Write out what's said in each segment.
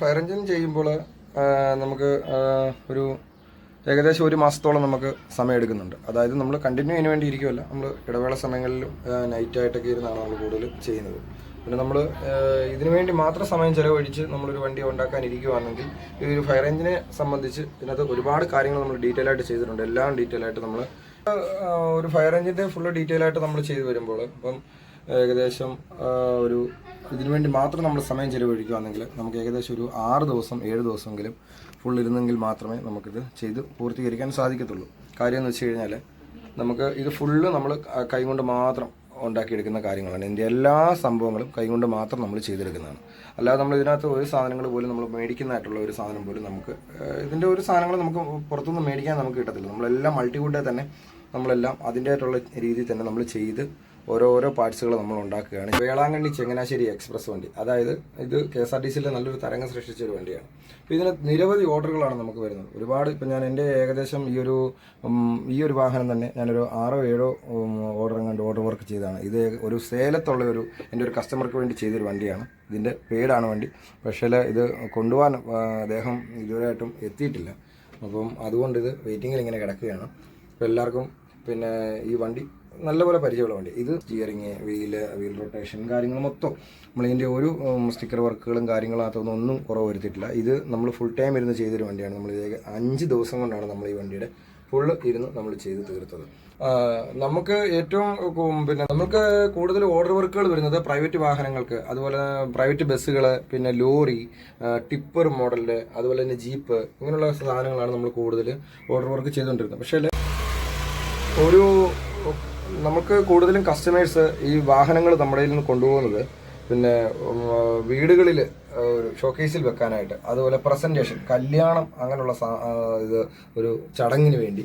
Fire engine ചെയ്യുമ്പോൾ നമുക്ക് ഒരു ഏകദേശം ഒരു മാസത്തോളം നമുക്ക് സമയം എടുക്കുന്നുണ്ട് അതായത് നമ്മൾ കണ്ടിന്യൂ അതിന് വേണ്ടി ഇരിക്കുമല്ല നമ്മൾ ഇടവേള സമയങ്ങളിലും നൈറ്റായിട്ടൊക്കെ ഇരുന്നാണ് നമ്മൾ കൂടുതൽ ചെയ്യുന്നത്. പിന്നെ നമ്മൾ ഇതിനു വേണ്ടി മാത്രം സമയം ചിലവഴിച്ച് നമ്മളൊരു വണ്ടി ഉണ്ടാക്കാൻ ഇരിക്കുവാണെങ്കിൽ ഈ ഒരു ഫയർ എഞ്ചിനെ സംബന്ധിച്ച് ഇതിനകത്ത് ഒരുപാട് കാര്യങ്ങൾ നമ്മൾ ഡീറ്റെയിൽ ആയിട്ട് ചെയ്തിട്ടുണ്ട്. എല്ലാം ഡീറ്റെയിൽ ആയിട്ട് നമ്മൾ ഒരു ഫയർ എഞ്ചിന്റെ ഫുള്ള് ഡീറ്റെയിൽ ആയിട്ട് നമ്മൾ ചെയ്തു വരുമ്പോൾ ഇപ്പം ഏകദേശം ഒരു ഇതിനു വേണ്ടി മാത്രം നമ്മൾ സമയം ചിലവഴിക്കുകയാണെങ്കിൽ നമുക്ക് ഏകദേശം ഒരു ആറ് ദിവസം ഏഴ് ദിവസമെങ്കിലും ഫുൾ ഇരുന്നെങ്കിൽ മാത്രമേ നമുക്കിത് ചെയ്ത് പൂർത്തീകരിക്കാൻ സാധിക്കത്തുള്ളൂ. കാര്യം എന്ന് വെച്ച് കഴിഞ്ഞാൽ നമുക്ക് ഇത് ഫുള്ള് നമ്മൾ കൈകൊണ്ട് മാത്രം ഉണ്ടാക്കിയെടുക്കുന്ന കാര്യങ്ങളാണ്. ഇതിന്റെ എല്ലാ സംഭവങ്ങളും കൈകൊണ്ട് മാത്രം നമ്മൾ ചെയ്തെടുക്കുന്നതാണ്. അല്ലാതെ നമ്മൾ ഇതിനകത്ത് ഒരു സാധനങ്ങൾ പോലും നമ്മൾ മേടിക്കുന്നതായിട്ടുള്ള ഒരു സാധനം പോലും നമുക്ക് ഇതിന്റെ ഒരു സാധനങ്ങൾ നമുക്ക് പുറത്തുനിന്ന് മേടിക്കാൻ നമുക്ക് കിട്ടത്തില്ല. നമ്മളെല്ലാം മൾട്ടിവുഡിൽ തന്നെ നമ്മളെല്ലാം അതിന്റെതായിട്ടുള്ള രീതിയിൽ തന്നെ നമ്മൾ ചെയ്ത് ഓരോരോ പാർട്സുകൾ നമ്മൾ ഉണ്ടാക്കുകയാണ്. വേളാങ്കണ്ണി ചെങ്ങനാശ്ശേരി എക്സ്പ്രസ് വണ്ടി. അതായത് ഇത് കെ എസ് ആർ ടി സിയിലെ നല്ലൊരു തരംഗം സൃഷ്ടിച്ച ഒരു വണ്ടിയാണ്. അപ്പോൾ ഇതിന് നിരവധി ഓർഡറുകളാണ് നമുക്ക് വരുന്നത്. ഒരുപാട് ഇപ്പം ഞാൻ എന്റെ ഏകദേശം ഈ ഒരു ഈ ഒരു വാഹനം തന്നെ ഞാനൊരു ആറോ ഏഴോ ഓർഡർ കണ്ട് ഓർഡർ വർക്ക് ചെയ്തതാണ്. ഇത് ഒരു സേലത്തുള്ള ഒരു എന്റെ ഒരു കസ്റ്റമർക്ക് വേണ്ടി ചെയ്തൊരു വണ്ടിയാണ്. ഇതിന്റെ പേടാണ് വണ്ടി. പക്ഷേ ഇത് കൊണ്ടുപോകാൻ അദ്ദേഹം ഇതുവരെയായിട്ടും എത്തിയിട്ടില്ല. അപ്പം അതുകൊണ്ട് ഇത് വെയിറ്റിങ്ങിൽ ഇങ്ങനെ കിടക്കുകയാണ്. അപ്പോൾ എല്ലാവർക്കും പിന്നെ ഈ വണ്ടി നല്ലപോലെ പരിചയമുള്ള വണ്ടി. ഇത് സ്റ്റിയറിങ് വീൽ വീൽ റൊട്ടേഷൻ കാര്യങ്ങൾ മൊത്തം നമ്മളിതിന്റെ ഒരു സ്റ്റിക്കർ വർക്കുകളും കാര്യങ്ങളും അതൊന്നും ഒന്നും കുറവ് വരുത്തിയിട്ടില്ല. ഇത് നമ്മൾ ഫുൾ ടൈം ഇരുന്ന് ചെയ്തൊരു വണ്ടിയാണ്. നമ്മൾ ഇതേ അഞ്ച് ദിവസം കൊണ്ടാണ് നമ്മൾ ഈ വണ്ടിയുടെ ഫുള്ള് ഇരുന്ന് നമ്മൾ ചെയ്ത് തീർത്തത്. നമുക്ക് ഏറ്റവും പിന്നെ നമുക്ക് കൂടുതൽ ഓർഡർ വർക്കുകൾ വരുന്നത് പ്രൈവറ്റ് വാഹനങ്ങൾക്ക്. അതുപോലെ പ്രൈവറ്റ് ബസ്സുകൾ പിന്നെ ലോറി ടിപ്പർ മോഡലിന്റെ അതുപോലെ തന്നെ ജീപ്പ് ഇങ്ങനെയുള്ള സാധനങ്ങളാണ് നമ്മൾ കൂടുതൽ ഓർഡർ വർക്ക് ചെയ്തുകൊണ്ടിരുന്നത് പക്ഷേ ഒരു നമുക്ക് കൂടുതലും കസ്റ്റമേഴ്സ് ഈ വാഹനങ്ങൾ നമ്മുടെ നിന്ന് കൊണ്ടുപോകുന്നത് പിന്നെ വീടുകളിൽ ഒരു ഷോക്കേസിൽ വെക്കാനായിട്ട്. അതുപോലെ പ്രസന്റേഷൻ കല്യാണം അങ്ങനെയുള്ള ഇത് ഒരു ചടങ്ങിന് വേണ്ടി.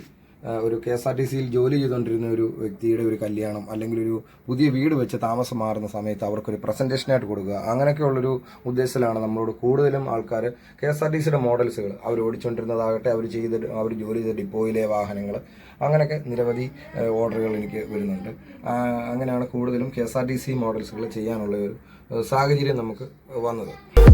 ഒരു കെ എസ് ആർ ടി സിയിൽ ജോലി ചെയ്തുകൊണ്ടിരുന്ന ഒരു വ്യക്തിയുടെ ഒരു കല്യാണം അല്ലെങ്കിൽ ഒരു പുതിയ വീട് വെച്ച് താമസം മാറുന്ന സമയത്ത് അവർക്കൊരു പ്രസന്റേഷനായിട്ട് കൊടുക്കുക. അങ്ങനെയൊക്കെയുള്ളൊരു ഉദ്ദേശത്തിലാണ് നമ്മളോട് കൂടുതലും ആൾക്കാർ കെ എസ് ആർ ടി സിയുടെ മോഡൽസുകൾ. അവർ ഓടിച്ചുകൊണ്ടിരുന്നതാകട്ടെ അവർ ചെയ്ത് അവർ ജോലി ചെയ്ത ഡിപ്പോയിലെ വാഹനങ്ങൾ. അങ്ങനെയൊക്കെ നിരവധി ഓർഡറുകൾ എനിക്ക് വരുന്നുണ്ട്. അങ്ങനെയാണ് കൂടുതലും K S R T C മോഡൽസുകൾ ചെയ്യാനുള്ള ഒരു സാഹചര്യം നമുക്ക് വന്നത്.